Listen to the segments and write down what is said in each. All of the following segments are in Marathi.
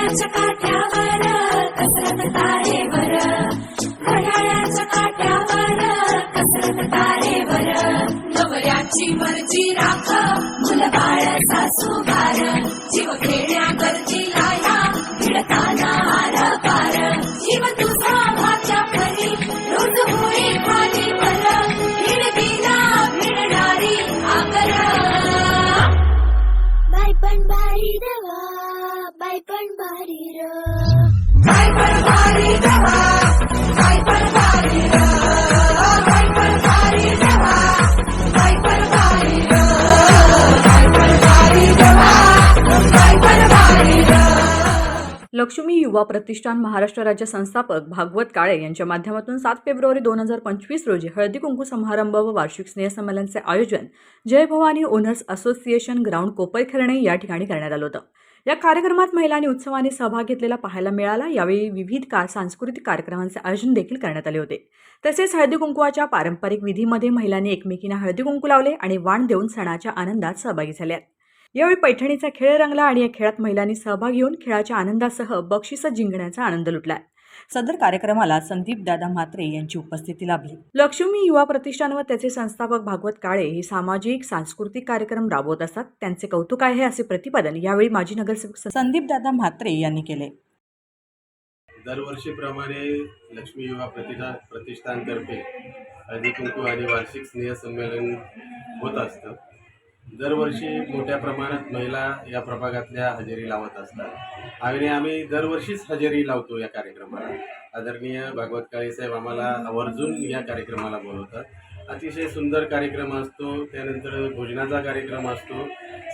घड्याळाच्या काठ्यावर कसरत तारेवर घड्याळाच्या काठ्यावर कसरत तारेवर नवऱ्याची मर्जी राख मुलबाळ सासू लक्ष्मी युवा प्रतिष्ठान महाराष्ट्र राज्य संस्थापक भागवत काळे यांच्या माध्यमातून सात फेब्रुवारी दोन हजार पंचवीस रोजी हळदी कुंकू समारंभ व वार्षिक स्नेहसंमेलनचे आयोजन Jai Bhavani owners association ground Koparkhairane या ठिकाणी करण्यात आलं होतं. या कार्यक्रमात महिलांनी उत्सवाने सहभाग घेतलेला पाहायला मिळाला. यावेळी विविध का सांस्कृतिक कार्यक्रमांचे आयोजन देखील करण्यात आले होते. तसेच हळदी कुंकवाच्या पारंपरिक विधीमध्ये महिलांनी एकमेकींना हळदी कुंकू लावले आणि वाण देऊन सणाच्या आनंदात सहभागी झाल्यात यावेळी पैठणीचा खेळ रंगला आणि या खेळात महिलांनी सहभाग घेऊन खेळाच्या आनंदासह बक्षिसं जिंकण्याचा आनंद लुटला सदर कार्यक्रमाला संदीप दादा म्हात्रे यांची उपस्थिती लाभली. लक्ष्मी युवा प्रतिष्ठान व त्याचे संस्थापक भागवत काळे हे सामाजिक सांस्कृतिक कार्यक्रम राबवत असतात. त्यांचे कौतुक आहे असे प्रतिपादन यावेळी माजी नगरसेवक संदीप दादा म्हात्रे यांनी केले. दरवर्षीप्रमाणे लक्ष्मी युवा प्रतिष्ठान प्रतिष्ठानतर्फे हळदी कुंकू आणि वार्षिक स्नेहसंमेलन होत असतं. दरवर्षी मोठ्या प्रमाणात महिला या प्रभागातल्या हजेरी लावत असतात. आणि आम्ही दरवर्षीच हजेरी लावतो या कार्यक्रमाला. आदरणीय भागवत काळे साहेब आम्हाला आवर्जून या कार्यक्रमाला बोलवतात. अतिशय सुंदर कार्यक्रम असतो त्यानंतर भोजनाचा कार्यक्रम असतो.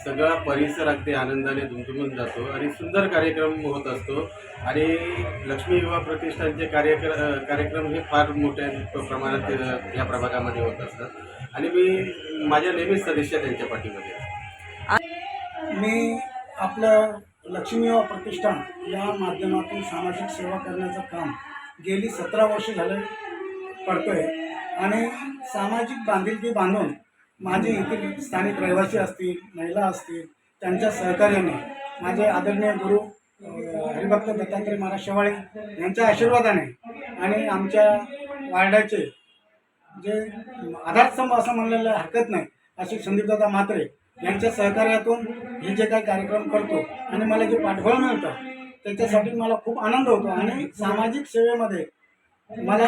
सगळा परिसर अगदी आनंदाने दुमदुमून जातो आणि सुंदर कार्यक्रम होत असतो. आणि लक्ष्मी युवा प्रतिष्ठानचे कार्यक्र कार्यक्रम हे फार मोठ्या प्रमाणात या प्रभागामध्ये होत असतात. आणि मी माझ्या नेहमीच सदस्य त्यांच्या पाठीमध्ये मी आपलं लक्ष्मी व प्रतिष्ठान या माध्यमातून सामाजिक सेवा करण्याचं काम गेली सतरा वर्ष झाले आहे आणि सामाजिक बांधिलकी बांधून माझे येथील स्थानिक रहिवासी असतील महिला असतील त्यांच्या सहकार्याने माझे आदरणीय गुरु हरिभक्त दत्तात्रय महाराज शेवाळे यांच्या आशीर्वादाने आणि आमच्या वार्डाचे जे आधारस्तंभ असं म्हणलेलं हरकत नाही असे संदीपदादा म्हात्रे यांच्या सहकार्यातून हे जे काही कार्यक्रम करतो आणि मला जे पाठबळ मिळतं त्याच्यासाठी मला खूप आनंद होतो आणि सामाजिक सेवेमध्ये मला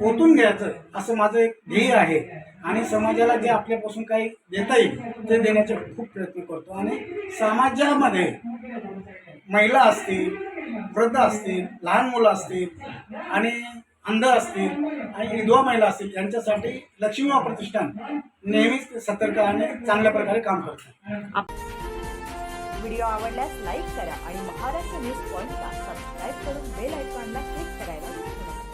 ओतून घ्यायचं असं माझं एक ध्येय आहे आणि समाजाला जे आपल्यापासून काही देता येईल ते देण्याचे खूप प्रयत्न करतो. आणि समाजामध्ये महिला असतील वृद्ध असतील लहान मुलं असतील आणि अंध असतील आणि विधवा महिला असतील यांच्यासाठी लक्ष्मी प्रतिष्ठान नेहमीच सतर्क आणि चांगल्या प्रकारे काम करतं व्हिडिओ आवडल्यास लाईक करा आणि महाराष्ट्र न्यूज पॉईंटला सबस्क्राईब करून बेल आयकॉनला क्लिक करायला विसरू नका.